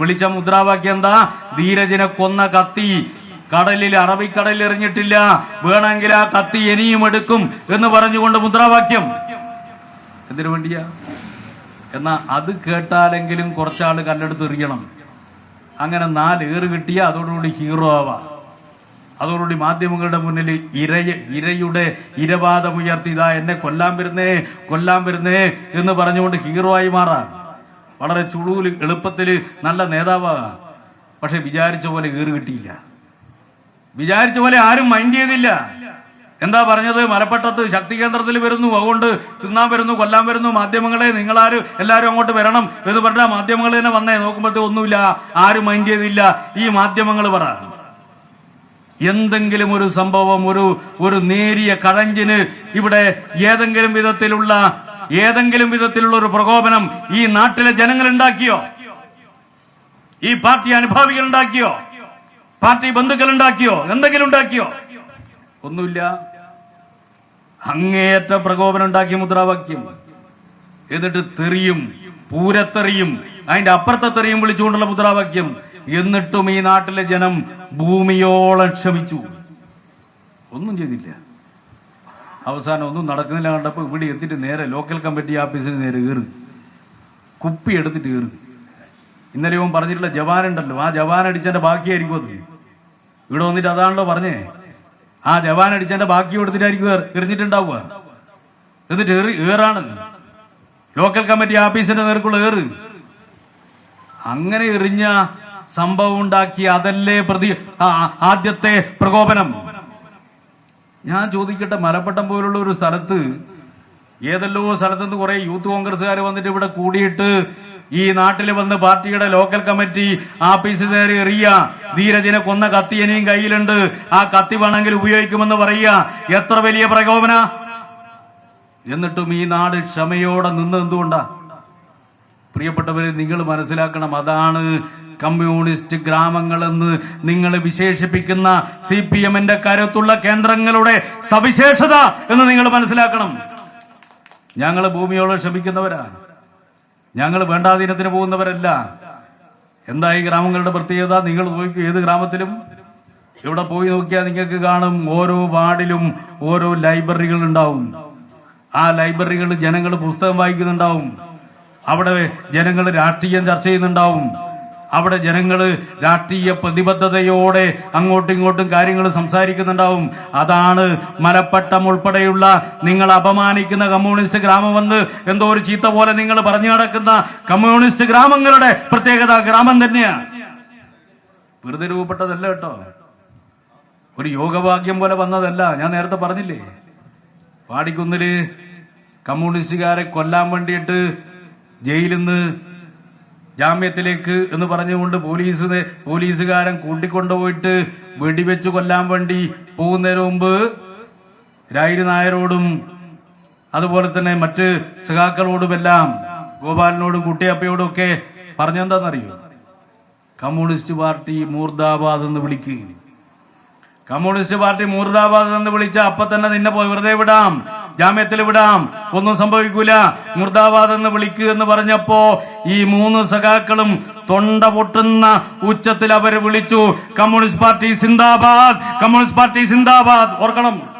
വിളിച്ച മുദ്രാവാക്യം എന്താ? ധീരജിനെ കൊന്ന കത്തി. കടലിൽ അറബിക്കടലിൽ എറിഞ്ഞിട്ടില്ല. വേണമെങ്കിൽ ആ കത്തി ഇനിയും എടുക്കും എന്ന് പറഞ്ഞുകൊണ്ട് മുദ്രാവാക്യം. എന്തിനു വേണ്ടിയാ? എന്നാ അത് കേട്ടാലെങ്കിലും കുറച്ചാൾ കല്ലെടുത്ത് എറിയണം. അങ്ങനെ നാല് ഏറ് കിട്ടിയ അതോടുകൂടി ഹീറോ ആവാം. അതോടുകൂടി മാധ്യമങ്ങളുടെ മുന്നിൽ ഇരയ ഇരയുടെ ഇരവാദം ഉയർത്തി ഇതാ എന്നെ കൊല്ലാൻ വരുന്നേ കൊല്ലാൻ വരുന്നേ എന്ന് പറഞ്ഞുകൊണ്ട് ഹീറോ ആയി മാറാം. വളരെ ചുളൂൽ എളുപ്പത്തിൽ നല്ല നേതാവാകാം. പക്ഷെ വിചാരിച്ച പോലെ കീറി കിട്ടിയില്ല. വിചാരിച്ച പോലെ ആരും മൈൻഡ് ചെയ്തില്ല. എന്താ പറഞ്ഞത്? മലപ്പട്ടത്ത് ശക്തി കേന്ദ്രത്തിൽ വരുന്നു അതുകൊണ്ട് തിന്നാൻ വരുന്നു കൊല്ലാൻ വരുന്നു മാധ്യമങ്ങളെ നിങ്ങളാരും എല്ലാവരും അങ്ങോട്ട് വരണം എന്ന് പറഞ്ഞാൽ മാധ്യമങ്ങൾ തന്നെ വന്നേ. നോക്കുമ്പോഴത്തെ ഒന്നുമില്ല ആരും മൈൻഡ് ചെയ്തില്ല. ഈ മാധ്യമങ്ങൾ പറ. എന്തെങ്കിലും ഒരു സംഭവം ഒരു ഒരു നേരിയ കഴഞ്ചിന് ഇവിടെ ഏതെങ്കിലും വിധത്തിലുള്ള ഏതെങ്കിലും വിധത്തിലുള്ള ഒരു പ്രകോപനം ഈ നാട്ടിലെ ജനങ്ങൾ ഉണ്ടാക്കിയോ? ഈ പാർട്ടി അനുഭാവികൾ ഉണ്ടാക്കിയോ? പാർട്ടി ബന്ധുക്കൾ ഉണ്ടാക്കിയോ? എന്തെങ്കിലും ഉണ്ടാക്കിയോ? ഒന്നുമില്ല. അങ്ങേയറ്റ പ്രകോപനം ഉണ്ടാക്കിയ മുദ്രാവാക്യം. എന്നിട്ട് തെറിയും പൂരത്തെറിയും അതിന്റെ അപ്പുറത്തെ തെറിയും വിളിച്ചുകൊണ്ടുള്ള മുദ്രാവാക്യം. എന്നിട്ടും ഈ നാട്ടിലെ ജനം ഭൂമിയോളം ക്ഷമിച്ചു. ഒന്നും ചെയ്തില്ല. അവസാനം ഒന്നും നടക്കുന്നില്ല കണ്ടപ്പോൾ ഇവിടെ എത്തിയിട്ട് നേരെ ലോക്കൽ കമ്മിറ്റി ഓഫീസിന് നേരെ കയറി. കുപ്പി എടുത്തിട്ട് കയറി. ഇന്നലെ ഇവൻ പറഞ്ഞിട്ടുള്ള ജവാൻ ഉണ്ടല്ലോ. ആ ജവാൻ ബാക്കിയായിരിക്കും അത്. ഇവിടെ വന്നിട്ട് അതാണല്ലോ പറഞ്ഞേ. ആ ജവാൻ അടിച്ചതിന്റെ ബാക്കി കൊടുത്തിട്ടായിരിക്കും ഏർ- എറിഞ്ഞിട്ടുണ്ടാവുക. എന്നിട്ട് ഏറി ഏറാണ്. ലോക്കൽ കമ്മിറ്റി ഓഫീസിന്റെ നേർക്കുള്ള ഏറ്. അങ്ങനെ എറിഞ്ഞ സംഭവം ഉണ്ടാക്കി അതല്ലേ പ്രതി ആദ്യത്തെ പ്രകോപനം. ഞാൻ ചോദിക്കട്ടെ മലപ്പട്ടം പോലുള്ള ഒരു സ്ഥലത്ത് ഏതെല്ലോ സ്ഥലത്ത് നിന്ന് കുറെ യൂത്ത് കോൺഗ്രസ്സുകാർ വന്നിട്ട് ഇവിടെ കൂടിയിട്ട് ഈ നാട്ടിൽ വന്ന് പാർട്ടിയുടെ ലോക്കൽ കമ്മിറ്റി ആഫീസിൽ നേരെ എറിയ ധീരജിനെ കൊന്ന കത്തി ഇനിയും കയ്യിലുണ്ട് ആ കത്തി വേണമെങ്കിൽ ഉപയോഗിക്കുമെന്ന് പറയുക. എത്ര വലിയ പ്രകോപന? എന്നിട്ടും ഈ നാട് ക്ഷമയോടെ നിന്ന് എന്തുകൊണ്ടാ? പ്രിയപ്പെട്ടവരെ നിങ്ങൾ മനസ്സിലാക്കണം അതാണ് കമ്മ്യൂണിസ്റ്റ് ഗ്രാമങ്ങളെന്ന് നിങ്ങൾ വിശേഷിപ്പിക്കുന്ന സി പി എമ്മിന്റെ കരുത്തുള്ള കേന്ദ്രങ്ങളുടെ സവിശേഷത എന്ന് നിങ്ങൾ മനസ്സിലാക്കണം. ഞങ്ങൾ ഭൂമിയോട് ക്ഷമിക്കുന്നവരാ. ഞങ്ങൾ വേണ്ടാധീനത്തിന് പോകുന്നവരല്ല. എന്താ ഈ ഗ്രാമങ്ങളുടെ പ്രത്യേകത? നിങ്ങൾ നോക്കി ഏത് ഗ്രാമത്തിലും. ഇവിടെ പോയി നോക്കിയാൽ നിങ്ങൾക്ക് കാണും ഓരോ വാർഡിലും ഓരോ ലൈബ്രറികൾ ഉണ്ടാവും. ആ ലൈബ്രറികളിൽ ജനങ്ങൾ പുസ്തകം വായിക്കുന്നുണ്ടാവും. അവിടെ ജനങ്ങൾ രാഷ്ട്രീയം ചർച്ച ചെയ്യുന്നുണ്ടാവും. അവിടെ ജനങ്ങൾ രാഷ്ട്രീയ പ്രതിബദ്ധതയോടെ അങ്ങോട്ടും ഇങ്ങോട്ടും കാര്യങ്ങൾ സംസാരിക്കുന്നുണ്ടാവും. അതാണ് മലപ്പട്ടം ഉൾപ്പെടെയുള്ള നിങ്ങൾ അപമാനിക്കുന്ന കമ്മ്യൂണിസ്റ്റ് ഗ്രാമമെന്ന് എന്തോ ഒരു ചീത്ത പോലെ നിങ്ങൾ പറഞ്ഞു നടക്കുന്ന കമ്മ്യൂണിസ്റ്റ് ഗ്രാമങ്ങളുടെ പ്രത്യേകത ഗ്രാമം തന്നെയാണ് വെറുതെ രൂപപ്പെട്ടതല്ല കേട്ടോ. ഒരു യോഗഭാഗ്യം പോലെ വന്നതല്ല. ഞാൻ നേരത്തെ പറഞ്ഞില്ലേ? വാടിക്കുന്നിൽ കമ്മ്യൂണിസ്റ്റുകാരെ കൊല്ലാൻ വേണ്ടിയിട്ട് ജയിലിൽ നിന്ന് ജാമ്യത്തിലേക്ക് എന്ന് പറഞ്ഞുകൊണ്ട് പോലീസ് പോലീസുകാരൻ കൂട്ടിക്കൊണ്ടുപോയിട്ട് വെടിവെച്ച് കൊല്ലാൻ വേണ്ടി പോകുന്നതിന് മുമ്പ് രായിരി നായരോടും അതുപോലെ തന്നെ മറ്റ് സഖാക്കളോടുമെല്ലാം ഗോപാലനോടും കുട്ടിയപ്പയോടും ഒക്കെ പറഞ്ഞെന്താണെന്നറിയോ കമ്മ്യൂണിസ്റ്റ് പാർട്ടി മൂർദാബാദ് എന്ന് വിളിക്കുക കമ്മ്യൂണിസ്റ്റ് പാർട്ടി മൂർദാബാദ് എന്ന് വിളിച്ച അപ്പൊ തന്നെ നിന്നെ വെറുതെ വിടാം. ജാമ്യത്തിൽ വിടാം. ഒന്നും സംഭവിക്കൂല. മുർദാബാദ് എന്ന് വിളിക്കുക എന്ന് പറഞ്ഞപ്പോ ഈ മൂന്ന് സഖാക്കളും തൊണ്ട പൊട്ടുന്ന ഉച്ചത്തിൽ അവർ വിളിച്ചു കമ്മ്യൂണിസ്റ്റ് പാർട്ടി സിന്ദാബാദ് കമ്മ്യൂണിസ്റ്റ് പാർട്ടി സിന്ദാബാദ്. ഓർക്കണം.